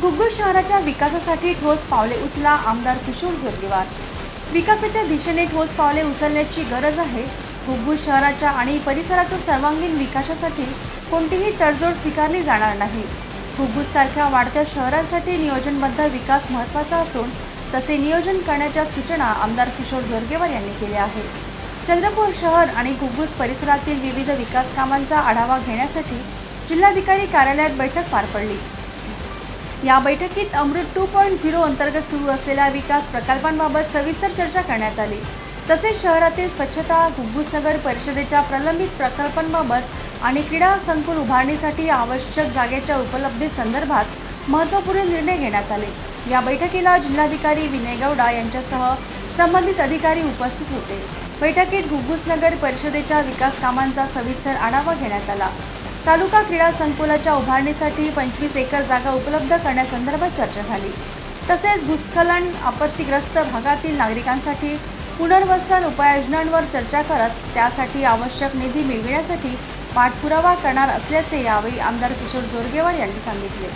घुग्गुस शहराच्या विकासासाठी ठोस पावले उचला आमदार किशोर जोरगेवार. विकासाच्या दिशेने ठोस पावले उचलण्याची गरज आहे. घुग्गुस शहराच्या आणि परिसराच्या सर्वांगीण विकासासाठी कोणतीही तडजोड स्वीकारली जाणार नाही. घुग्गुससारख्या वाढत्या शहरांसाठी नियोजनबद्ध विकास महत्त्वाचा असून तसे नियोजन करण्याच्या सूचना आमदार किशोर जोरगेवार यांनी केल्या आहेत. चंद्रपूर शहर आणि घुग्गुस परिसरातील विविध विकास कामांचा आढावा घेण्यासाठी जिल्हाधिकारी कार्यालयात बैठक पार पडली. या बैठकीत अमृत टू पॉईंट झिरो अंतर्गत सुरू असलेल्या विकास प्रकल्पांबाबत सविस्तर चर्चा करण्यात आली. तसेच शहरातील स्वच्छता घुग्गुसनगर परिषदेच्या प्रलंबित प्रकल्पांबाबत आणि क्रीडा संकुल उभारणीसाठी आवश्यक जागेच्या उपलब्धीसंदर्भात महत्त्वपूर्ण निर्णय घेण्यात आले. या बैठकीला जिल्हाधिकारी विनय गौडा यांच्यासह संबंधित अधिकारी उपस्थित होते. बैठकीत घुग्गुसनगर परिषदेच्या विकास कामांचा सविस्तर आढावा घेण्यात आला. तालुका क्रीडा संकुलाच्या उभारणीसाठी पंचवीस एकर जागा उपलब्ध करण्यासंदर्भात चर्चा झाली. तसेच भूस्खलन आपत्तीग्रस्त भागातील नागरिकांसाठी पुनर्वसन उपाययोजनांवर चर्चा करत त्यासाठी आवश्यक निधी मिळविण्यासाठी पाठपुरावा करणार असल्याचे यावेळी आमदार किशोर जोरगेवार यांनी सांगितले.